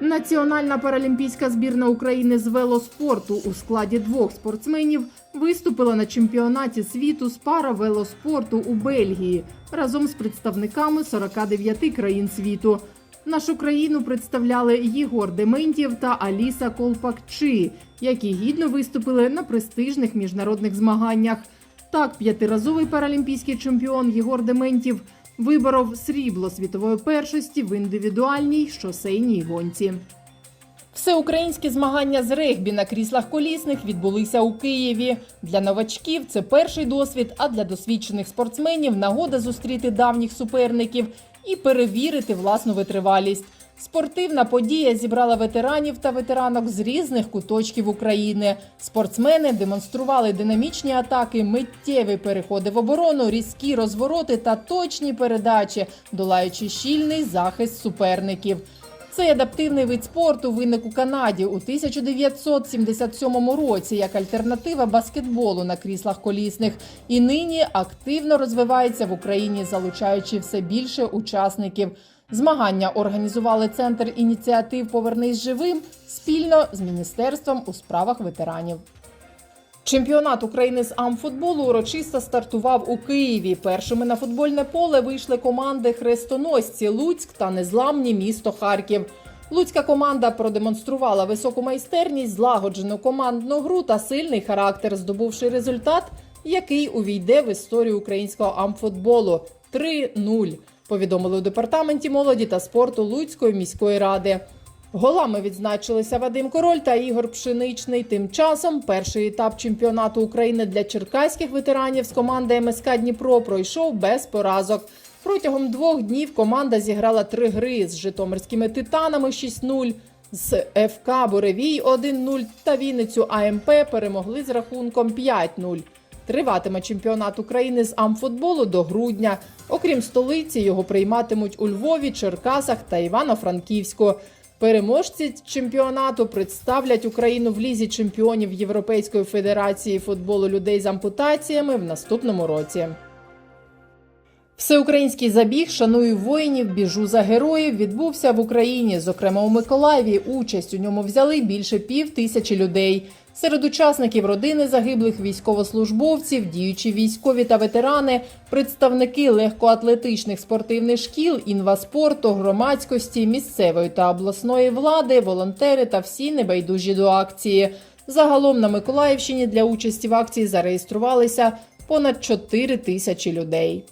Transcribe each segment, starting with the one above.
Національна паралімпійська збірна України з велоспорту у складі двох спортсменів виступила на чемпіонаті світу з паравелоспорту у Бельгії разом з представниками 49 країн світу. Нашу країну представляли Єгор Дементєв та Аліса Колпакчи, які гідно виступили на престижних міжнародних змаганнях. Так, п'ятиразовий паралімпійський чемпіон Єгор Дементєв виборов срібло світової першості в індивідуальній шосейній гонці. Всеукраїнські змагання з регбі на кріслах колісних відбулися у Києві. Для новачків це перший досвід, а для досвідчених спортсменів нагода зустріти давніх суперників і перевірити власну витривалість. Спортивна подія зібрала ветеранів та ветеранок з різних куточків України. Спортсмени демонстрували динамічні атаки, миттєві переходи в оборону, різкі розвороти та точні передачі, долаючи щільний захист суперників. Цей адаптивний вид спорту виник у Канаді у 1977 році як альтернатива баскетболу на кріслах колісних і нині активно розвивається в Україні, залучаючи все більше учасників. Змагання організували центр ініціатив Повернись живим спільно з міністерством у справах ветеранів. Чемпіонат України з амфутболу урочисто стартував у Києві. Першими на футбольне поле вийшли команди Хрестоносці Луцьк та незламні місто Харків. Луцька команда продемонструвала високу майстерність, злагоджену командну гру та сильний характер, здобувши результат, який увійде в історію українського амфутболу 3-0, повідомили у департаменті молоді та спорту Луцької міської ради. Голами відзначилися Вадим Король та Ігор Пшеничний. Тим часом перший етап чемпіонату України для черкаських ветеранів з команди МСК Дніпро пройшов без поразок. Протягом двох днів команда зіграла три гри з житомирськими титанами 6-0, з ФК Буревій 1-0 та Вінницю АМП перемогли з рахунком 5-0. Триватиме чемпіонат України з амфутболу до грудня. Окрім столиці, його прийматимуть у Львові, Черкасах та Івано-Франківську. Переможці чемпіонату представлять Україну в лізі чемпіонів Європейської федерації футболу людей з ампутаціями в наступному році. Всеукраїнський забіг Шаную воїнів, біжу за героїв відбувся в Україні. Зокрема, у Миколаєві участь у ньому взяли більше пів тисячі людей. Серед учасників родини загиблих військовослужбовців, діючі військові та ветерани, представники легкоатлетичних спортивних шкіл, інваспорту, громадськості, місцевої та обласної влади, волонтери та всі небайдужі до акції. Загалом на Миколаївщині для участі в акції зареєструвалися понад 4 тисячі людей.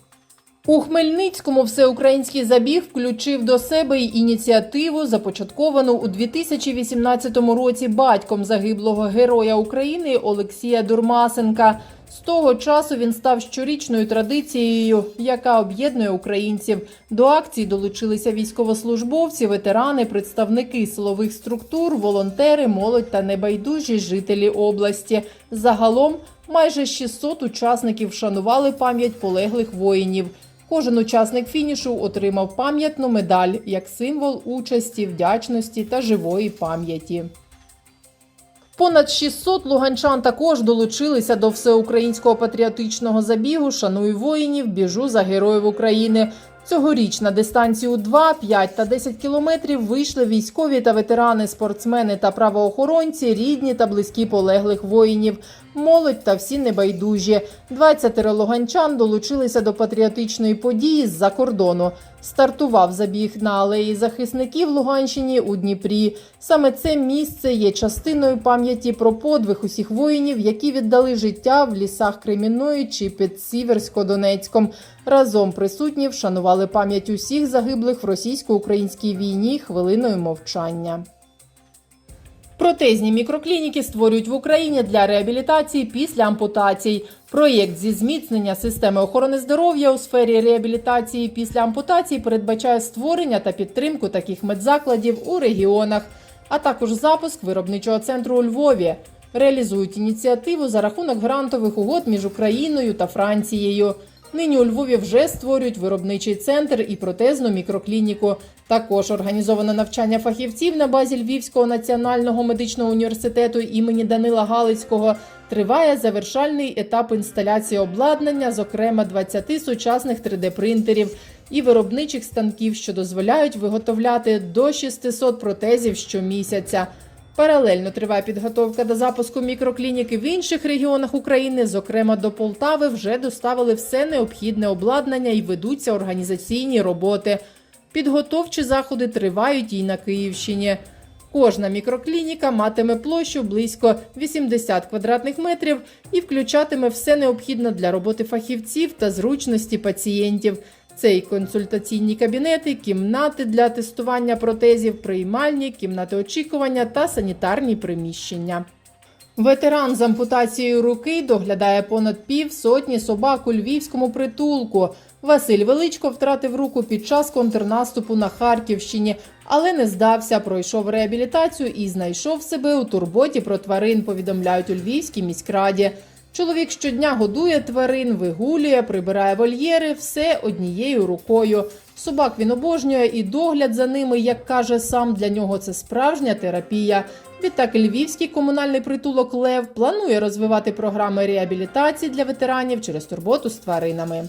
У Хмельницькому всеукраїнський забіг включив до себе й ініціативу, започатковану у 2018 році батьком загиблого героя України Олексія Дурмасенка. З того часу він став щорічною традицією, яка об'єднує українців. До акції долучилися військовослужбовці, ветерани, представники силових структур, волонтери, молодь та небайдужі жителі області. Загалом майже 600 учасників вшанували пам'ять полеглих воїнів. Кожен учасник фінішу отримав пам'ятну медаль як символ участі, вдячності та живої пам'яті. Понад 600 луганчан також долучилися до всеукраїнського патріотичного забігу Шаную воїнів, біжу за героїв України. Цьогоріч на дистанцію 2, 5 та 10 кілометрів вийшли військові та ветерани, спортсмени та правоохоронці, рідні та близькі полеглих воїнів, молодь та всі небайдужі. 20 луганчан долучилися до патріотичної події з-за кордону. Стартував забіг на алеї захисників Луганщині у Дніпрі. Саме це місце є частиною пам'яті про подвиг усіх воїнів, які віддали життя в лісах Кремінної чи під Сіверсько-Донецьком. Разом присутні вшанували пам'ять усіх загиблих в російсько-українській війні хвилиною мовчання. Протезні мікроклініки створюють в Україні для реабілітації після ампутацій. Проєкт зі зміцнення системи охорони здоров'я у сфері реабілітації після ампутацій передбачає створення та підтримку таких медзакладів у регіонах, а також запуск виробничого центру у Львові. Реалізують ініціативу за рахунок грантових угод між Україною та Францією. Нині у Львові вже створюють виробничий центр і протезну мікроклініку. Також організовано навчання фахівців на базі Львівського національного медичного університету імені Данила Галицького. Триває завершальний етап інсталяції обладнання, зокрема 20 сучасних 3D-принтерів. і виробничих станків, що дозволяють виготовляти до 600 протезів щомісяця. Паралельно триває підготовка до запуску мікроклініки в інших регіонах України. Зокрема, до Полтави вже доставили все необхідне обладнання і ведуться організаційні роботи. Підготовчі заходи тривають і на Київщині. Кожна мікроклініка матиме площу близько 80 квадратних метрів і включатиме все необхідне для роботи фахівців та зручності пацієнтів. Це і консультаційні кабінети, кімнати для тестування протезів, приймальні, кімнати очікування та санітарні приміщення. Ветеран з ампутацією руки доглядає понад пів сотні собак у львівському притулку. Василь Величко втратив руку під час контрнаступу на Харківщині, але не здався, пройшов реабілітацію і знайшов себе у турботі про тварин. Повідомляють у Львівській міськраді. Чоловік щодня годує тварин, вигулює, прибирає вольєри, все однією рукою. Собак він обожнює і догляд за ними, як каже сам, для нього це справжня терапія. Відтак львівський комунальний притулок Лев планує розвивати програми реабілітації для ветеранів через турботу з тваринами.